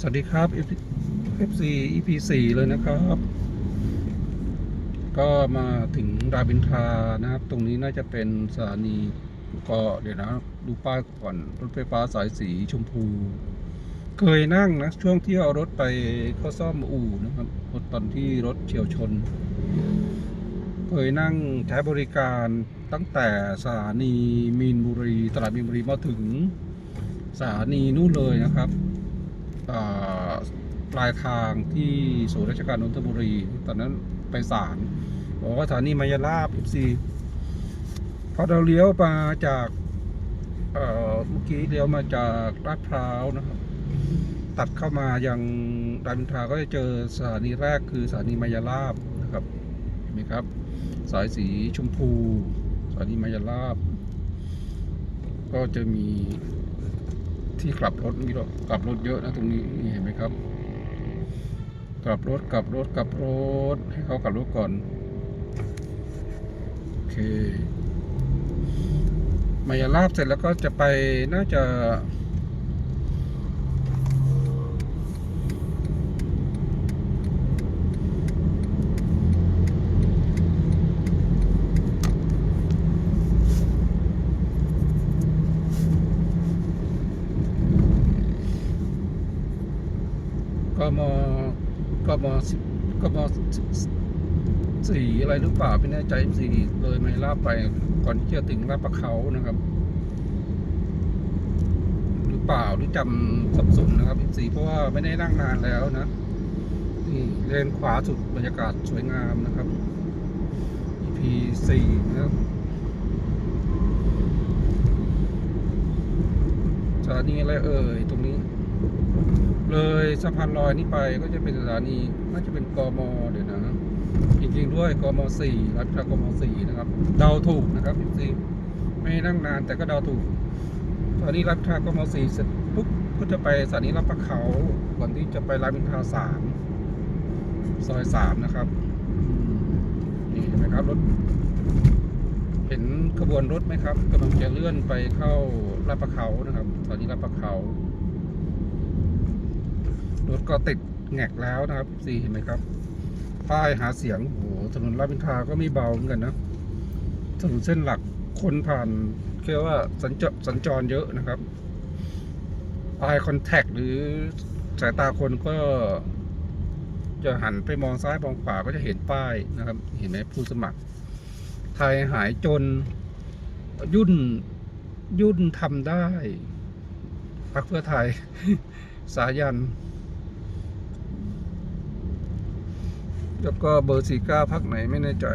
สวัสดีครับ FC EP 4เลยนะครับ ก็มาถึงรามอินทรานะครับ ตรงนี้น่าจะเป็นสถานีก็เดี๋ยวนะ ดูป้ายก่อน รถไฟฟ้าสายสีชมพู เคยนั่งนะ ช่วงที่เอารถไปเข้าซ่อมอู่นะครับรถตอนที่รถเฉียวชน เคยนั่งใช้บริการตั้งแต่สถานีมีนบุรี ตลาดมีนบุรีมาถึงสถานีนู่นเลยนะครับ ปลายทางที่ศูนย์ราชการนนทบุรี ตอนนั้นไปศาลบอกว่าสถานีมายาลาบ FC พอเราเลี้ยวมาจากเอ่อเมื่อกี้เลี้ยวมาจากลาดพร้าวนะครับ ตัดเข้ามายังรามอินทราก็จะเจอสถานีแรกคือสถานีมายาลาบนะครับเห็นไหมครับ สายสีชมพูสถานีมายาลาบ ก็จะมี ที่กลับรถมีรถกลับรถเยอะนะตรงนี้นี่เห็นไหมครับ กลับรถกลับรถกลับรถให้เขากลับรถก่อนโอเคมายาลาบเสร็จแล้วก็จะไปน่าจะ กมกมสิบกมสี่อะไรหรือเปล่าไม่แน่ใจสี่เลยไม่ลาบไปก่อนที่จะถึงลาดประเขานะครับ หรือเปล่าหรือจำสับสนนะครับสี่เพราะว่าไม่ได้นั่งนานแล้วนะนี่เลนขวาสุดบรรยากาศสวยงามนะครับ EP สี่นะครับสถานีอะไรเอ่ยตรงนี้ เลยสะพานลอยนี้ไปก็จะเป็นสถานีน่าจะเป็นกมเดี๋ยวนะจริงๆด้วยกมสี่รัชกมสี่นะครับ เดาถูกนะครับจริงๆไม่นั่งนานแต่ก็เดาถูกสถานีรัชกมสี่เสร็จปุ๊บก็จะไปสถานีรับประเขาก่อนที่จะไปรามอินทราสามซอยสามนะครับนี่เห็นไหมครับรถเห็นขบวนรถไหมครับกำลังจะเลื่อนไปเข้าลาดประเขานะครับสถานีลาดประเขา รถก็ติดแงกแล้วนะครับสีเห็นไหมครับป้ายหาเสียงโอ้โหถนนรามอินทาก็ไม่เบาเหมือนกันนะถนนเส้นหลักคนผ่านเรียกว่าสัญจรสัญจรเยอะนะครับปลายคอนแทคหรือสายตาคนก็ จะหันไปมองซ้ายมองขวาก็จะเห็นป้ายนะครับ เห็นไหมผู้สมัคร ไทยหายจน ยุ่นยุ่นทำได้พรรคเพื่อไทย สายัน แล้วก็เบอร์สี่เก้าพักไหนไม่แน่ใจ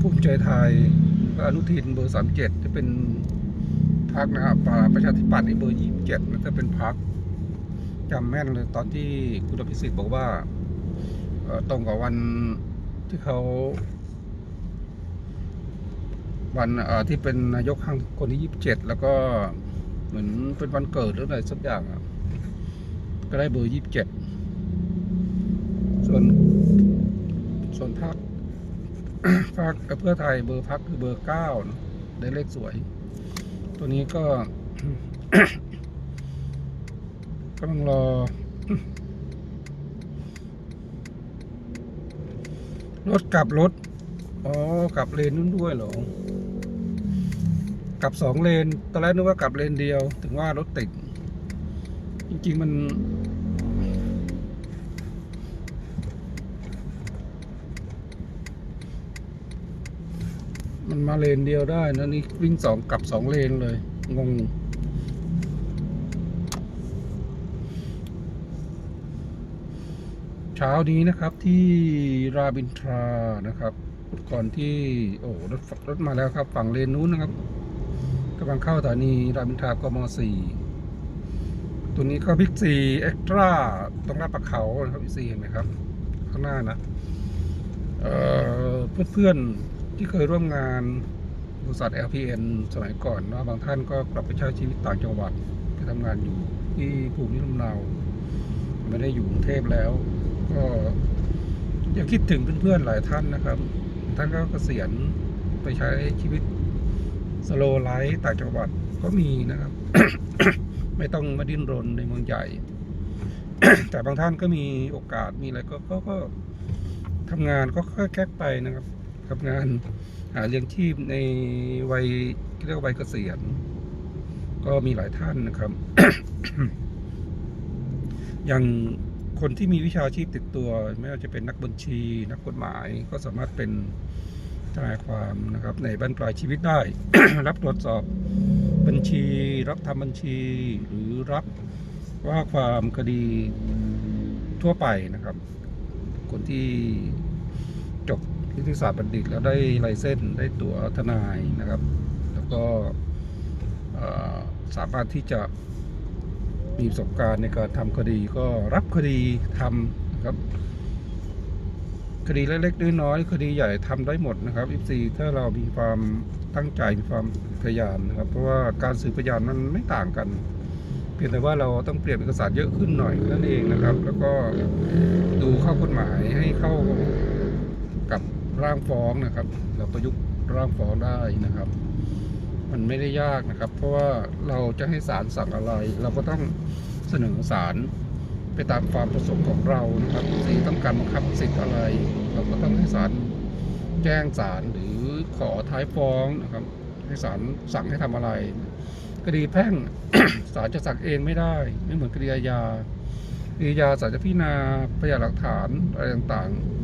ภูมิใจไทยก็อนุทินเบอร์สามเจ็ดจะเป็นพักนะครับอ่าประชาธิปัตย์ในเบอร์ยี่สิบเจ็ดแล้วก็เป็นพักจำแม่นเลยตอนที่คุณอภิสิทธิ์บอกว่าตรงกับวันที่เขา วันที่เป็นนายกครั้งคนที่ยี่สิบเจ็ดแล้วก็เหมือนเป็นวันเกิดหรืออะไรสักอย่างก็ได้เบอร์ยี่สิบเจ็ดส่วน ส่วนพักพักเพื่อไทยเบอร์พักคือเบอร์เก้าได้เลขสวย ตัวนี้ก็กำลังรอ รถกลับรถ อ๋อ กลับเลนนู้นด้วยเหรอ กลับสองเลน ตอนแรกนึกว่ากลับเลนเดียว ถึงว่ารถติด จริง ๆ มัน มันมาเลนเดียวได้นะนี่วิ่งสองกับสองเลนเลย งง เช้านี้นะครับที่รามอินทรานะครับ ก่อนที่ โอ้รถรถมาแล้วครับ ฝั่งเลนนู้นนะครับกำลังเข้าสถานีรามอินทรากมสี่ตัวนี้ก็พิกซีเอ็กตร้าตรงหน้าปากเขานะครับพิกซีเห็นไหมครับ ข้างหน้านะเอ่อเพื่อน ที่เคยร่วมงานบริษัท LPN สมัยก่อนเนาะบางท่านก็กลับไปใช้ชีวิตต่างจังหวัดไปทำงานอยู่ที่ภูมิลำเนาไม่ได้อยู่กรุงเทพแล้ว ก็ยังคิดถึงเพื่อนๆหลายท่านนะครับ ท่านก็เกษียณไปใช้ชีวิตสโลไลฟ์ต่างจังหวัดก็มีนะครับ ไม่ต้องมาดิ้นรนในเมืองใหญ่ แต่บางท่านก็มีโอกาสมีอะไรก็ก็ก็ทำงานก็ค่อยแค่ไปนะครับ ทำงานหาเลี้ยงชีพในวัยเรียกวัยเกษียณ ก็มีหลายท่านนะครับ อย่างคนที่มีวิชาชีพติดตัว ไม่ว่าจะเป็นนักบัญชี นักกฎหมายก็สามารถเป็นทนายความนะครับ ในบรรปลายชีวิตได้ รับตรวจสอบบัญชี รับทำบัญชี หรือรับว่าความคดีทั่วไปนะครับ คนที่ นิติศาสตร์บัณฑิต แล้วได้ไลเส้นส์ได้ตั๋วทนายนะครับ แล้วก็สามารถที่จะมีประสบการณ์ในการทำคดีก็รับคดีทำนะครับ คดีเล็กๆน้อยๆคดีใหญ่ทำได้หมดนะครับ f อถ้าเรามีความตั้งใจมีความพยายามนะครับ เพราะว่าการสืบพยานมันไม่ต่างกัน เพียงแต่ว่าเราต้องเปลี่ยนเอกสารเยอะขึ้นหน่อยนั่นเองนะครับ แล้วก็ดูข้อกฎหมายให้เข้า ร่างฟ้องนะครับ เราประยุกต์ร่างฟ้องได้นะครับ มันไม่ได้ยากนะครับ เพราะว่าเราจะให้ศาลสั่งอะไร เราก็ต้องเสนอศาลไปตามความประสงค์ของเรานะครับสีต้องการบังคับสิทธิ์อะไร เราก็ต้องให้ศาลแจ้งศาลหรือขอท้ายฟ้องนะครับ ให้ศาลสั่งให้ทำอะไรคดีแพ่งศาลจะสั่งเองไม่ได้ ไม่เหมือนคดีอาญาคดีอาญาศาลจะพิจารณาพยานหลักฐานอะไรต่างๆ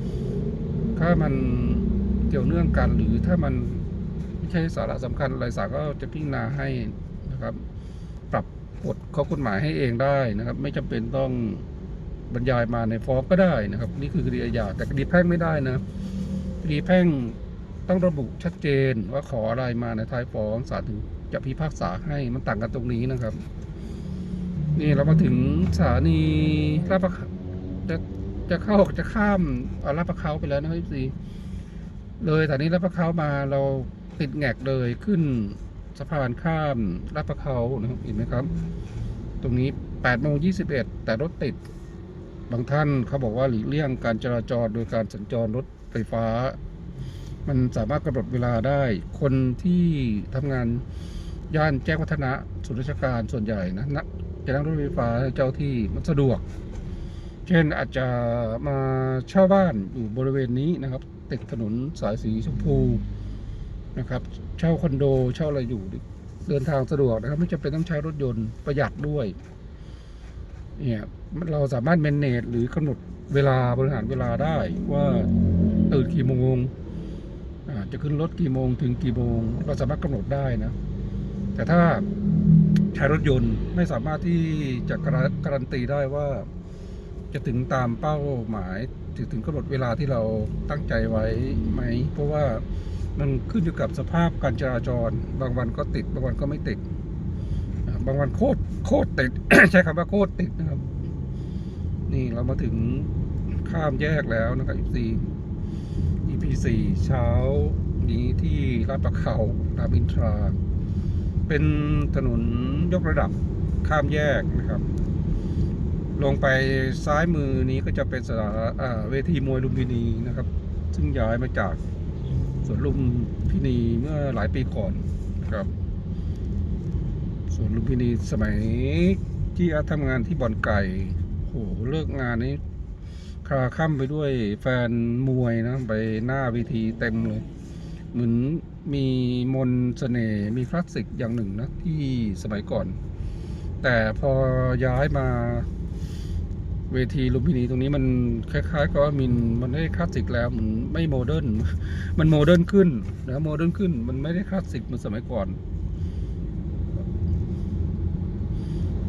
ถ้ามันเกี่ยวเนื่องกันหรือถ้ามันไม่ใช่สาระสำคัญอะไรศาลก็จะพิจารณาให้นะครับ ปรับกฎข้อกฎหมายให้เองได้นะครับ ไม่จำเป็นต้องบรรยายมาในฟ้องก็ได้นะครับ นี่คือคดีอาญาแต่คดีแพ่งไม่ได้นะคดีแพ่งต้องระบุชัดเจนว่าขออะไรมาในท้ายฟ้องศาลถึงจะพิพากษาให้มันต่างกันตรงนี้นะครับ นี่เรามาถึงสถานีลาดประเขาจะ จะเข้าจะข้ามเอาลาประเขาไปแล้วนะครับพี่เลยสถานีลาดประเขามาเราติดแงกเลยขึ้นสะพานข้ามลาดประเขานะครับเห็นไหมครับ ตรงนี้8โมง21แต่รถติด บางท่านเขาบอกว่าหลีกเลี่ยงการจราจรโดยการสัญจรรถไฟฟ้า มันสามารถกำหนดเวลาได้ คนที่ทำงานย่านแจ้งวัฒนะส่วนราชการส่วนใหญ่นะนะจะนั่งรถไฟฟ้าเจ้าที่มันสะดวก เช่นอาจจะมาเช่าบ้านอยู่บริเวณนี้นะครับ ติดถนนสายสีชมพูนะครับ เช่าคอนโดเช่าอะไรอยู่เดินทางสะดวกนะครับ ไม่จำเป็นต้องใช้รถยนต์ประหยัดด้วยเนี่ยเราสามารถเมนเนจหรือกำหนดเวลาบริหารเวลาได้ว่าตื่นกี่โมงจะขึ้นรถกี่โมงถึงกี่โมง เราสามารถกำหนดได้นะ แต่ถ้าใช้รถยนต์ไม่สามารถที่จะการการันตีได้ว่า จะถึงตามเป้าหมายถึงถึงกำหนดเวลาที่เราตั้งใจไว้ไหม เพราะว่ามันขึ้นอยู่กับสภาพการจราจร บางวันก็ติด บางวันก็ไม่ติด บางวันโคตรโคตรติด ใช้คำว่าโคตรติดนะครับ นี่เรามาถึงข้ามแยกแล้วนะครับ EP EP สี่เช้านี้ที่ลาดประเขารามอินทรา เป็นถนนยกระดับข้ามแยกนะครับ ลงไปซ้ายมือนี้ก็จะเป็นสถานเวทีมวยลุมพินีนะครับ ซึ่งย้ายมาจากสวนลุมพินีเมื่อหลายปีก่อนครับสวนลุมพินีสมัยที่อาทำงานที่บ่อนไก่โหเลิกงานนี้คลาค่ำไปด้วยแฟนมวยนะไปหน้าเวทีเต็มเลย เหมือนมีมนต์เสน่ห์มีคลาสสิกอย่างหนึ่งนะที่สมัยก่อน แต่พอย้ายมา เวทีลุมพินีตรงนี้มันคล้ายๆกับว่ามินมันไม่ได้คลาสสิกแล้วมันไม่โมเดิร์นมันโมเดิร์นขึ้นนะโมเดิร์นขึ้น มันไม่ได้คลาสสิกเหมือนสมัยก่อน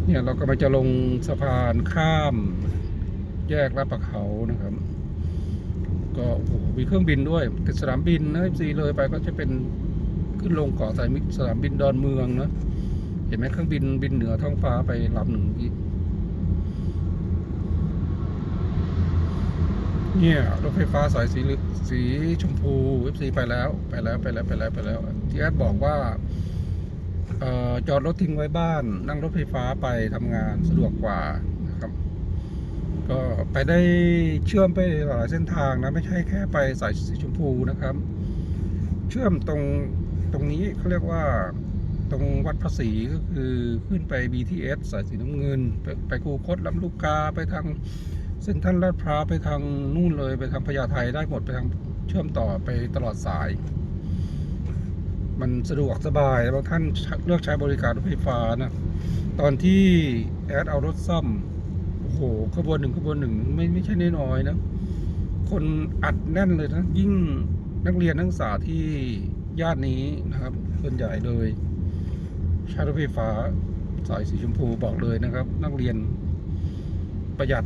เนี่ยเราก็มาจะลงสะพานข้าม แยกลาดประเขานะครับ ก็โอ้โหมีเครื่องบินด้วยติดสนามบินนะซีเลยไปก็จะเป็นขึ้นลงเกาะสายมิตรสนามบินดอนเมืองนะเห็นไหมเครื่องบินบินเหนือท้องฟ้าไปลำหนึ่งอีก เนี่ยรถไฟฟ้าสายสีสีชมพูเอฟซีไปแล้วไปแล้วไปแล้วไปแล้วไปแล้วที่แอดบอกว่าออจอดรถทิ้งไว้บ้าน นั่งรถไฟฟ้าไปทำงานสะดวกกว่านะครับ ก็ไปได้เชื่อมไปหลายเส้นทางนะ ไม่ใช่แค่ไปสายสีชมพูนะครับ เชื่อมตรงตรงนี้เขาเรียกว่าตรงวัดภาษีก็คือขึ้นไป BTS สายสีน้ำเงิน ไปไปคูคตลำลูกกาไปทาง เส้นท่านลาดพร้าวไปทางนู่นเลยไปทางพญาไทได้หมดไปทางเชื่อมต่อไปตลอดสาย มันสะดวกสบายบางท่านเลือกใช้บริการรถไฟฟ้านะตอนที่แอดเอารถซ่อมโอ้โหขบวนหนึ่งขบวนหนึ่งไม่ไม่ใช่น้อยๆนะคนอัดแน่นเลยนะยิ่งนักเรียนนักศึกษาที่ย่านนี้นะครับ ส่วนใหญ่เลยใช้รถไฟฟ้าสายสีชมพูบอกเลยนะครับ นักเรียน ประหยัด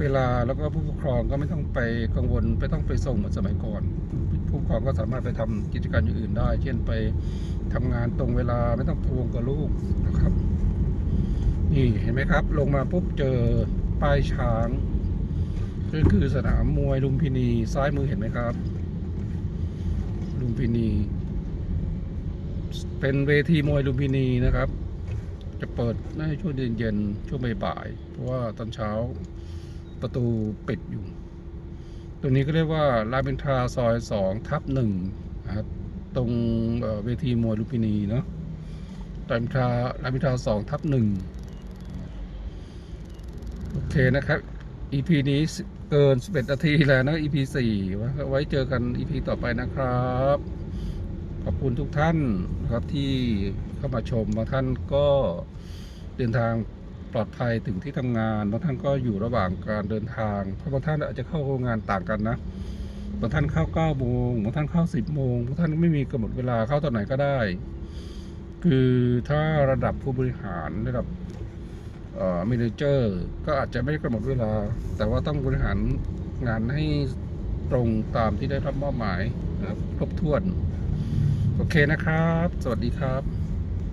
เวลาแล้วก็ผู้ปกครองก็ไม่ต้องไปกังวลไม่ต้องไปส่งเหมือนสมัยก่อน ผู้ปกครองก็สามารถไปทำกิจการอย่างอื่นได้ เช่นไปทำงานตรงเวลาไม่ต้องพวงกับลูกนะครับ นี่เห็นไหมครับ ลงมาปุ๊บเจอป้ายช้างก็คือสนามมวยลุมพินีซ้ายมือเห็นไหมครับ ลุมพินี เป็นเวทีมวยลุมพินีนะครับ จะเปิดในช่วงเย็นๆช่วงบ่ายๆเพราะว่าตอนเช้าประตูปิดอยู่ ตรงนี้ก็เรียกว่ารามอินทราซอยสองทับหนึ่งนะครับตรงเเวทีมวยลุมพินีเนาะรามอินทรารามอินทราสองทับหนึ่งโอเคนะครับ EP นี้เกิน 11 นาทีแล้วนะ EP 4 ไว้ไว้เจอกัน EP ต่อไปนะครับ ขอบคุณทุกท่านนะครับที่ เข้ามาชมบางท่านก็เดินทางปลอดภัยถึงที่ทำงานบางท่านก็อยู่ระหว่างการเดินทางเพราะบางท่านอาจจะเข้าโรงานต่างกันนะบางท่านเข้า9โมงบางท่านเข้า10โมงบางท่านไม่มีกำหนดเวลาเข้าตอนไหนก็ได้ คือถ้าระดับผู้บริหารระดับเอ่อเมเนเจอร์ก็อาจจะไม่ได้กำหนดเวลา แต่ว่าต้องบริหารงานให้ตรงตามที่ได้รับมอบหมายนะครับครบถ้วน โอเคนะครับ สวัสดีครับ